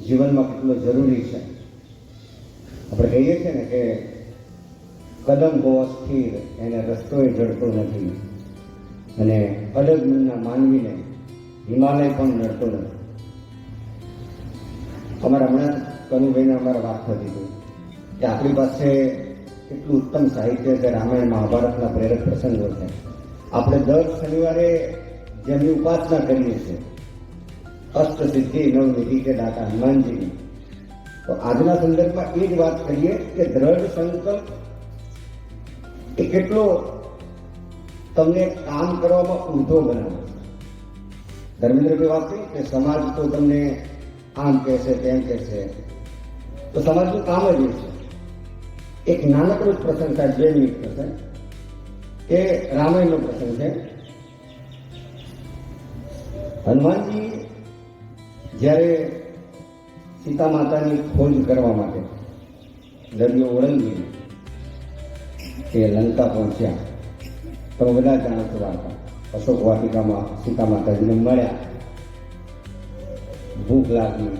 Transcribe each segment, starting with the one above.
જીવનમાં કેટલો જરૂરી છે? આપણે કહીએ છીએ ને કે કદમ બહુ સ્થિર, એને રસ્તોય જડતો નથી. અને અડગ મનના માનવીને હિમાલય પણ નડતો નથી. અમારા હમણાં કનુભાઈને અમારે વાત થતી હતી કે આપણી પાસે કેટલું ઉત્તમ સાહિત્ય છે, રામાયણ, મહાભારતના પ્રેરક પ્રસંગો છે. આપણે દર શનિવારે જેમની ઉપાસના કરીએ છીએ અષ્ટ સિદ્ધિ નવનિધિ કે દાતા હનુમાનજીની. તો આજના સંદર્ભમાં એ જ વાત કરીએ કે દ્રઢ સંકલ્પ એ કેટલો તમને કામ કરવામાં ઊંધો બનાવે ધર્મેન્દ્રભાઈ વાત કરી કે સમાજ તો તમને આમ કહેશે તેમ કહેશે તો સમાજનું કામ જ એ છે. એક નાનકડો જ પ્રસંગ થાય બે પ્રસંગ એ રામાયણનો પ્રસંગ છે. હનુમાનજી જ્યારે સીતા માતાની ખોજ કરવા માટે દરિયો ઓળંગી એ લંકા પહોંચ્યા, તો બધા જાણો છો વાર્તા અશોક વાટિકામાં સીતા માતાજીને મળ્યા. ભૂખ લાગી,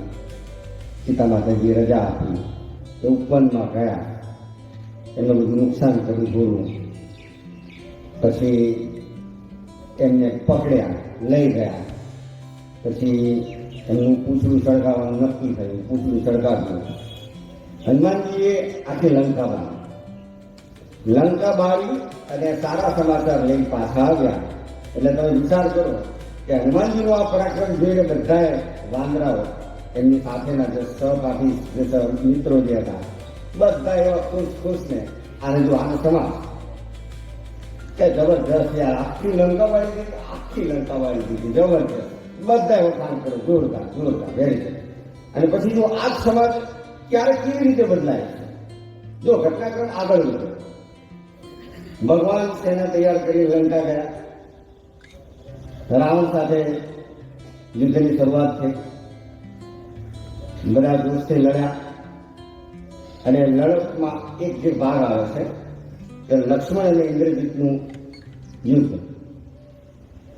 સીતા માતાજી રજા આપી, એ ઉપવનમાં ગયા. એમને બધું નુકસાન કર્યું બોલું પછી એમને પકડ્યા, લઈ ગયા. પછી એમનું પૂતળું સળગાવવાનું નક્કી થયું પૂતળું સળગાવ્યું હનુમાનજીએ આખી લંકા બાળી. લંકા બાળી અને સારા સમાચાર લઈ પાછા આવ્યા. એટલે તમે વિચાર કરો કે હનુમાનજીનો આ પરાક્રમ જોઈને બધાએ વાંદરાઓ, એમની સાથેના જે સહપાઠી જે મિત્રો જે હતા, બધા એવા ખુશ ખુશ ને આને જો આનો સમાજ કે જબરજસ્ત યાર, આખી લંકા વાળી દીધી, આખી લંકા વાળી દીધી, જબરજસ્ત. બધા એવું કામ કરે, જોરદાર જોરદાર વેરી ગુડ અને પછી જો આ સમાજ ક્યારે કેવી રીતે બદલાય છે? જો ઘટનાક્રમ આગળ વધે. ભગવાન સેના તૈયાર કરી લંકા ગયા. રાવણ સાથે યુદ્ધની શરૂઆત થઈ. બધા દોસ્તે લડ્યા. અને લડતમાં એક જે ભાગ આવે છે કે લક્ષ્મણ અને ઇન્દ્રજીતનું યુદ્ધ.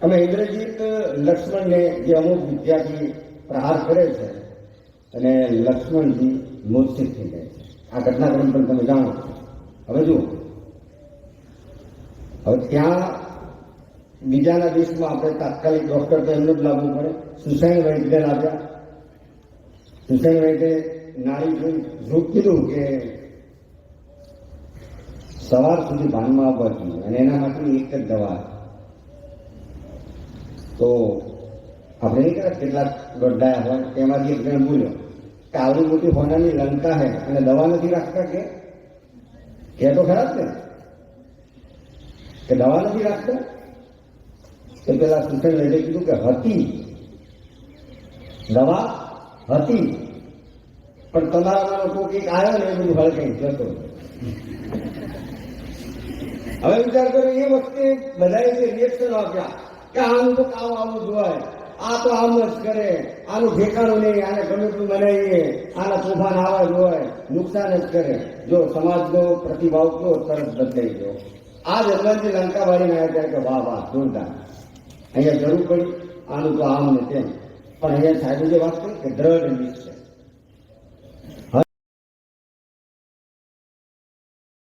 અમે ઇન્દ્રજીત લક્ષ્મણને જે અમુક વિદ્યાથી પ્રહાર કરે છે અને લક્ષ્મણજી મૂર્છિત થઈ જાય છે. આ ઘટનાક્રમ પણ તમે જાણો છો. હવે જુઓ. હવે ત્યાં બીજાના દેશમાં આપણે તાત્કાલિક ડોક્ટર તો એમનું જ લાવવું પડે. સુસાઈન વૈદ્યને આપ્યા સુસાઈન વૈદ્ય જોઈ જોઈ કીધું કે સવાર સુધી ભાનમાં આવવા જોઈએ અને એના માટે એક જ દવા તો આપણે નહીં કહેતા કેટલાક ગઢાયા હોય તેમાંથી એક જણ બોલ્યો કે આવડી મોટી હોનાની લંકા હે અને દવા નથી રાખતા કે કે તો ખરા જ ને કે દવા નથી રાખતા તો પેલા સુસેન લઈને કીધું કે હતી દવા હતી પણ તમારામાં કોઈક એક આવ્યો ને એ બધું હળકાઈ જતો હવે વિચાર કરો એ વખતે બધાએ જે રિએક્શન આપ્યા કે આનું તો કામ આવું જ હોય. આ તો આમ જ કરે. આનું ઠેકાણું નહીં, આને ગમે તું મનાવીએ આના તોફાન આવા જ હોય. નુકસાન જ કરે. જો સમાજનો પ્રતિભાવ તો તરત બદલાઈ ગયો. આ જ હનુમાનજી લંકા વાળીને આવ્યા ત્યારે કે વાહ વાહ, જોરદાર. અહીંયા જરૂર પડી. આનું તો આમ ને તેમ. પણ અહીંયા સાહેબે જે વાત કરી કે દ્રઢ નિશ્ચય.